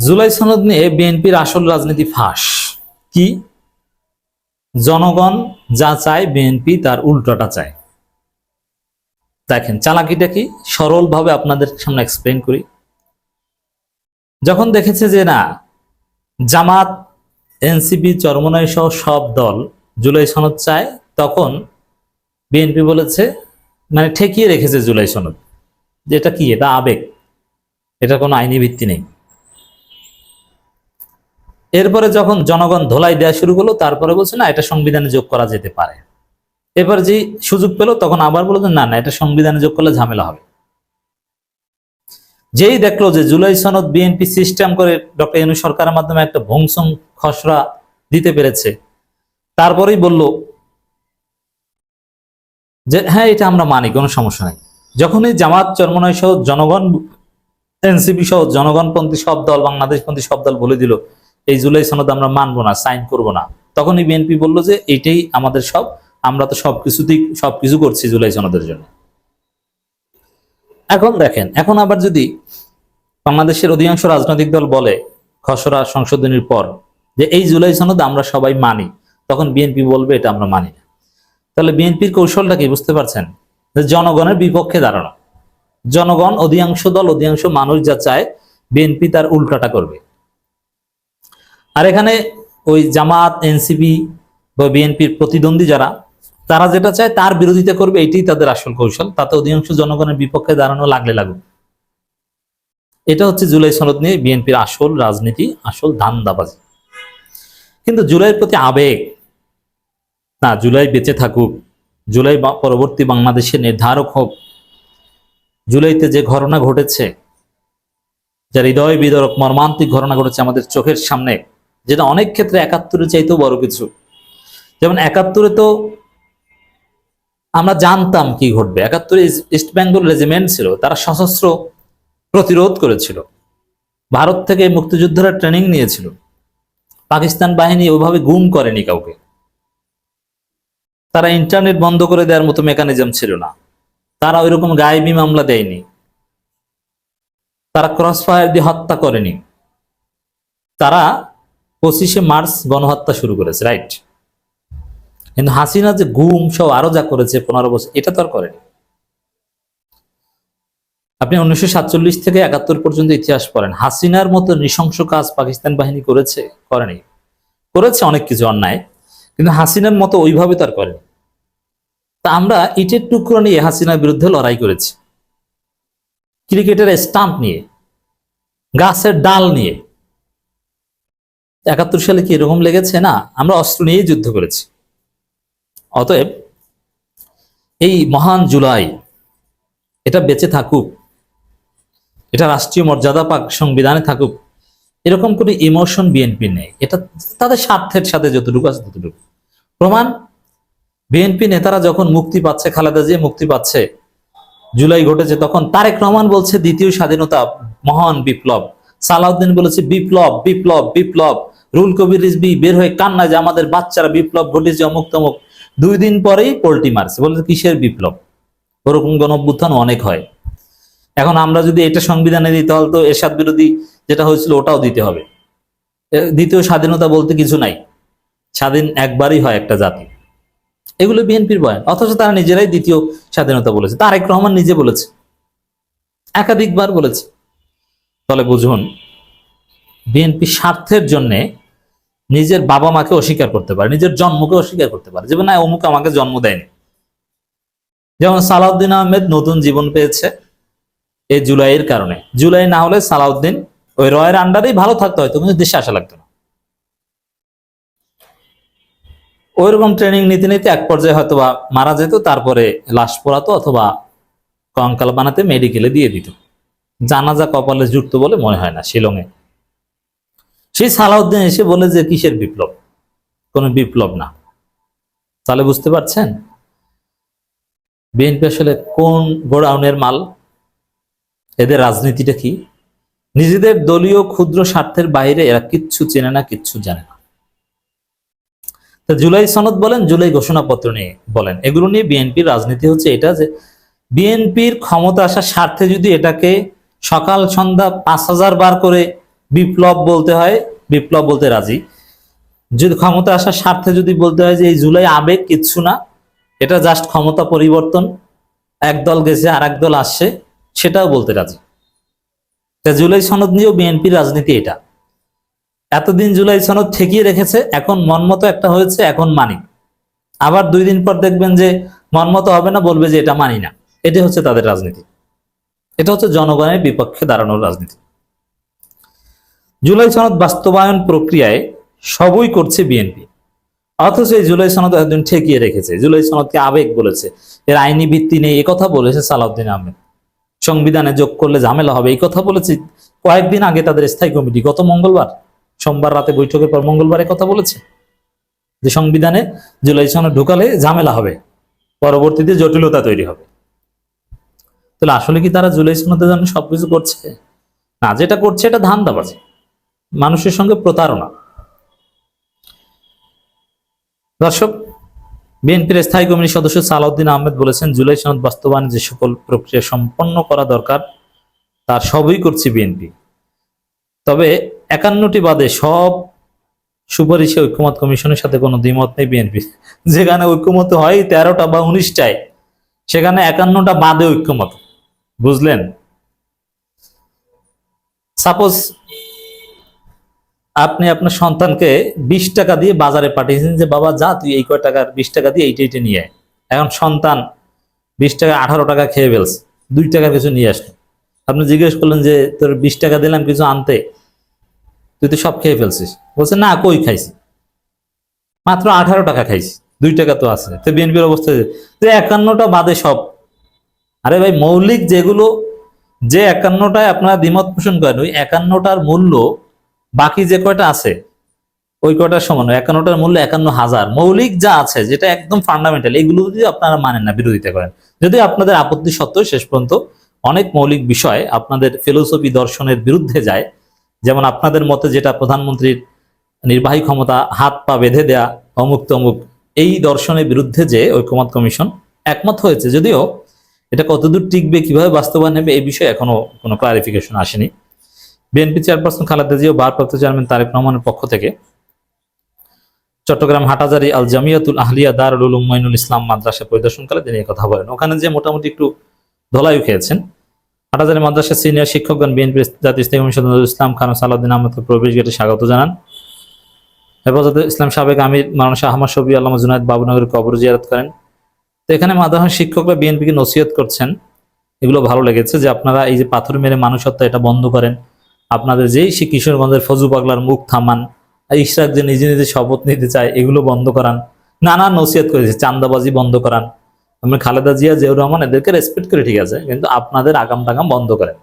জুলাই সনদ নিয়ে বিএনপির আসল রাজনীতি ফাঁস। কি? জনগণ যা চায় বিএনপি তার উল্টোটা চায়। দেখেন, চালাকিটা কি? সরলভাবে আপনাদের সামনে এক্সপ্লেন করি। যখন দেখেছে যে না, জামাত, এনসিপি, চরমনাই সহ সব দল জুলাই সনদ চায়, তখন বিএনপি বলেছে মানে ঠেকিয়ে রেখেছে জুলাই সনদ। যে এটা কি? এটা আবেগ। এটা কোনো আইনি ভিত্তি নেই। এরপরে যখন জনগণ ধোলাই দেওয়া শুরু করল, তারপরে বলছে, না, এটা সংবিধানে যোগ করা যেতে পারে। এবার যে সুযোগ পেল, তখন আবার বলল না না, এটা সংবিধানে যোগ করলে ঝামেলা হবে। যেই দেখল যে জুলাই সনদ বিএনপি সিস্টেম করে ডক্টর ইনু সরকারের মাধ্যমে একটা ভংসং খসড়া দিতে পেরেছে, তারপরেই বলল যে হ্যাঁ এটা আমরা মানি, কোনো সমস্যা নাই। যখনই জামাত চরমনাই সহ জনগণ, এনসিপি সহ জনগণপন্থী সব দল, বাংলাদেশপন্থী সব দল বলে দিল এই জুলাই সনদ আমরা মানবো না, সাইন করব না। তখনই বিএনপি বলল যে এইটাই আমাদের সব, আমরা তো সবকিছুতেই সবকিছু করছি জুলাই সনদের জন্য। এখন দেখেন, এখন আবার যদি বাংলাদেশের অধিকাংশ রাজনৈতিক দল বলে খসড়া সংশোধনীর পর যে এই জুলাই সনদ আমরা সবাই মানি, তখন বিএনপি বলবে এটা আমরা মানি না। তাহলে বিএনপির কৌশলটা কি বুঝতে পারছেন? যে জনগণের বিপক্ষে দাঁড়ানো। জনগণ, অধিকাংশ দল, অধিকাংশ মানুষ যা চায়, বিএনপি তার উল্টাটা করবে। আর এখানে ওই জামাত, এনসিপি বা বিএনপির প্রতিদ্বন্দ্বী যারা, তারা যেটা চায় তার বিরোধিতা করবে, এটাই তাদের আসল কৌশল। তাতে অধিকাংশ জনগণের বিপক্ষে দাঁড়ানো লাগলে লাগুক। এটা হচ্ছে জুলাই সনদ নিয়ে বিএনপির আসল রাজনীতি, আসল ধান্দাবাজি। কিন্তু জুলাইয়ের প্রতি আবেগ, না, জুলাই বেঁচে থাকুক, জুলাই পরবর্তী বাংলাদেশের নির্ধারক হোক, জুলাইতে যে ঘটনা ঘটেছে, যার হৃদয় বিদরক মর্মান্তিক ঘটনা ঘটেছে আমাদের চোখের সামনে যেটা অনেক ক্ষেত্রে একাত্তরের চাইতেও বড় কিছু। যেমন একাত্তরে তো আমরা জানতাম কি ঘটবে। একাত্তরে ইস- ইস্ট বেঙ্গল রেজিমেন্ট ছিল, তারা সশস্ত্র প্রতিরোধ করেছিল। ভারত থেকে মুক্তিযোদ্ধারা ট্রেনিং নিয়েছিল। পাকিস্তান বাহিনী ওইভাবে গুম করেনি কাউকে। তারা ইন্টারনেট বন্ধ করে দেওয়ার মতো মেকানিজম ছিল না। তারা ওইরকম গায়েবী মামলা দেয়নি। তারা ক্রস ফায়ার দিয়ে হত্যা করেনি। তারা পঁচিশে মার্চ গণহত্যা শুরু করেছে রাইট কিন্তু হাসিনা যে গুম সব আরও যা করেছে পনেরো বছর, এটা তো আর করেনি। আপনি উনিশশো সাতচল্লিশ থেকে একাত্তর পর্যন্ত ইতিহাস পড়েন, হাসিনার মতো নৃশংস কাজ পাকিস্তান বাহিনী করেছে, করেনি। করেছে অনেক কিছু অন্যায়, কিন্তু হাসিনার মতো ওইভাবে তার করেনি। তা আমরা ইটের টুকরো নিয়ে হাসিনার বিরুদ্ধে লড়াই করেছি। ক্রিকেটের স্টাম্প নিয়ে, গাছের ডাল নিয়ে একাত্তর সালে কি এরকম লেগেছে? না, আমরা অস্ত্র নিয়েই যুদ্ধ করেছি। অতএব এই মহান জুলাই, এটা বেঁচে থাকুক, এটা রাষ্ট্রীয় মর্যাদা পাক সংবিধানে থাকুক, এরকম কোনো ইমোশন বিএনপি নেই। এটা তাদের স্বার্থের সাথে যতটুকু আছে ততটুকু। প্রমাণ, বিএনপি নেতারা যখন মুক্তি পাচ্ছে, খালেদা জিয়া মুক্তি পাচ্ছে, জুলাই ঘটেছে তখন তারেক রহমান বলছে দ্বিতীয় স্বাধীনতা মহান বিপ্লব। সালাউদ্দিন বলেছে বিপ্লব বিপ্লব বিপ্লব। রুল কবির রিজবি বের হয়ে কান্না যে আমাদের বাচ্চারা বিপ্লব ঘটেছে অমুক তমুক, দুই দিন পরেই পোল্টি মারছে। বলছে কিসের বিপ্লব? ওরকম গণ অভ্যুত্থান অনেক হয়। এখন আমরা যদি এটা সংবিধানে দিই, তাহলে তো এরশাদ বিরোধী যেটা হয়েছিল ওটাও দিতে হবে। দ্বিতীয় স্বাধীনতা বলতে কিছু নাই। স্বাধীন একবারই হয় একটা জাতি। এগুলো বিএনপির বয়ান। অথচ তারা নিজেরাই দ্বিতীয় স্বাধীনতা বলেছে। তারেক রহমান নিজে বলেছে। একাধিকবার বলেছে। তাহলে বুঝুন, বিএনপি স্বার্থের জন্য নিজের বাবা মাকে অস্বীকার করতে পারে, নিজের জন্মকে অস্বীকার করতে পারে। যেমন অমুক আমাকে জন্ম দেয়নি। যেমন সালাউদ্দিন আহমেদ নতুন জীবন পেয়েছে এই জুলাইয়ের কারণে। জুলাই না হলে সালাউদ্দিন ওই রয়ের আন্ডারেই ভালো থাকতে হয়তো, কিন্তু দেশে আসা লাগতো না। ওইরকম ট্রেনিং নিতে নিতে এক পর্যায়ে হয়তো বা মারা যেত, তারপরে লাশ পড়াতো অথবা কঙ্কাল বানাতে মেডিকেলে দিয়ে দিত। জানাজা কপালে জুটতো বলে মনে হয় না, শিলংয়ে। সেই সালাউদ্দিন এসে বলে যে, কিসের বিপ্লব? কোনো বিপ্লব না। তাহলে বুঝতে পারছেন? বিএনপি আসলে কোন গোডাউনের মাল? এদের রাজনীতিটা কি? নিজেদের দলীয় ক্ষুদ্র স্বার্থের বাইরে এরা কিচ্ছু চেনে না, কিচ্ছু জানে না। তা জুলাই সনদ বলেন, জুলাই ঘোষণাপত্র নিয়ে বলেন। এগুলো নিয়ে বিএনপির রাজনীতি হচ্ছে এটা যে, বিএনপির ক্ষমতা আসার স্বার্থে যদি এটাকে সকাল সন্ধ্যা পাঁচ হাজার বার করে বিপ্লব বলতে হয়, বিপ্লব বলতে রাজি। যদি ক্ষমতা আসার স্বার্থে যদি বলতে হয় যে এই জুলাই আবেগ কিচ্ছু না, এটা জাস্ট ক্ষমতা পরিবর্তন, এক দল গেছে আর এক দল আসছে, সেটাও বলতে রাজি। তা জুলাই সনদ নিয়েও বিএনপির রাজনীতি এটা। এতদিন জুলাই সনদ ঠেকিয়ে রেখেছে, এখন মনমতো একটা হয়েছে, এখন মানি। আবার দুই দিন পর দেখবেন যে মনমতো হবে না, বলবে যে এটা মানি না। এটাই হচ্ছে তাদের রাজনীতি। এটা হচ্ছে জনগণের বিপক্ষে দাঁড়ানোর রাজনীতি। জুলাই সনদ বাস্তবায়ন প্রক্রিয়ায় সবই করছে বিএনপি অথচ এই জুলাই সনদ একদিন ঠেকিয়ে রেখেছে। জুলাই সনদকে আবেগ বলেছে। এর আইনি ভিত্তি নেই কথা বলেছে সালাউদ্দিন আহমেদ। সংবিধানে যোগ করলে ঝামেলা হবে, এই কথা বলেছে। কয়েকদিন আগে তাদের স্থায়ী কমিটি, গত মঙ্গলবার, সোমবার রাতে বৈঠকের পর মঙ্গলবারে কথা বলেছে। যে সংবিধানে জুলাই সনদ ঢুকালে ঝামেলা হবে, পরবর্তীতে জটিলতা তৈরি হবে। তাহলে আসলে কি তারা জুলাই সনদের জন্য সবকিছু করছে? না, যেটা করছে এটা ধান ধান্দাবাজি। মানুষের সঙ্গে প্রতারণা। দর্শক, বিএনপির স্থায়ী কমিটির সদস্য সালাউদ্দিন আহমেদ বলেছেন, জুলাই সনদ বাস্তবায়নে যে সকল প্রক্রিয়া সম্পন্ন করা দরকার, তার সবই করছে বিএনপি। তবে একান্নটি বাদে সব সুপারিশে ঐক্যমত কমিশনের সাথে কোনো দ্বিমত নেই বিএনপি। যেখানে ঐক্যমত হয় তেরোটা বা উনিশটায়, সেখানে একান্নটা বাদে ঐক্যমত। বুঝলেন? সাপোজ আপনি আপনার সন্তানকে বিশ টাকা দিয়ে বাজারে পাঠিয়েছেন যে, বাবা, যা, তুই এই কয় টাকার বিশ টাকা দিয়ে এইটা এইটা নিয়ে এখন সন্তান বিশ টাকা, আঠারো টাকা খেয়ে ফেলছে, দুই টাকার কিছু নিয়ে আসলো। আপনি জিজ্ঞেস করলেন যে, তোর বিশ টাকা দিলাম, কিছু আনতে? তুই তো সব খেয়ে ফেলছিস। বলছে, না, কই খাইছি? মাত্র আঠারো টাকা খাইছি, দুই টাকা তো আছে। তো বিএনপির অবস্থা তো একান্নটা বাদে সব। আরে ভাই, মৌলিক যেগুলো, যে একান্নটায় আপনারা দ্বিমত পোষণ করেন, ওই একান্নটার মূল্য বাকি যে কয়টা আছে, ওই কয়টার সমান একান্নটার মূল্য একান্ন হাজার। মৌলিক যা আছে, যেটা একদম ফান্ডামেন্টাল এগুলো যদি আপনারা মানেন না, বিরোধিতা করেন। যদি আপনাদের আপত্তি সত্ত্বেও শেষ পর্যন্ত অনেক মৌলিক বিষয় আপনাদের ফিলোসফি দর্শনের বিরুদ্ধে যায়, যেমন আপনাদের মতে যেটা প্রধানমন্ত্রীর নির্বাহী ক্ষমতা, হাত পা বেঁধে দেয়া, অমুক তমুক, এই দর্শনের বিরুদ্ধে যে ঐক্যমত কমিশন একমত হয়েছে, যদিও এটা কতদূর টিকবে, কীভাবে বাস্তবায়ন নেবে এই বিষয়ে এখনও কোনো ক্লারিফিকেশন আসেনি। বিএনপি চেয়ারপারসন খালেদা জিয়া ভারপ্রাপ্ত চেয়ারম্যান তারেক রহমানের পক্ষ থেকে চট্টগ্রাম হাটাজারি আল জামিয়াতুল আহলিয়া দারুল উলুম ইসলাম মাদ্রাসা পরিদর্শনকালে তিনি কথা বলেন। ওখানে যে মোটামুটি একটু ধলাইও খেয়েছেন। হাটাজারি মাদ্রাসার সিনিয়র শিক্ষকগণ বিএনপির জাতীয় কমিশন নজরুল ইসলাম খান সালাউদ্দিন আহমদকে প্রবেশ গেটে স্বাগত জানান। হেফাজতে ইসলাম সাবেক আমির মারানা শাহ আহমদ শফি আল্লাহ জুনায়দ বাবুনগরের কবর জিয়ারত করেন। তো এখানে মাদ্রাসার শিক্ষকরা বিএনপিকে নসিহত করছেন। এগুলো ভালো লেগেছে যে আপনারা এই যে পাথর মেরে মানুষ হত্যা এটা বন্ধ করেন। আপনাদের যেই সে কিশোরগঞ্জের ফজু পাগলার মুখ থামান, ইশরাক যে নিজে নিজে শপথ নিতে চায়, এগুলো বন্ধ করান নানা নসিহত করেছে চান্দাবাজি বন্ধ করান। আমি খালেদা জিয়া জিয়াউর রহমান এদেরকে রেসপেক্ট করে ঠিক আছে, কিন্তু আপনাদের আগাম টাগাম বন্ধ করেন।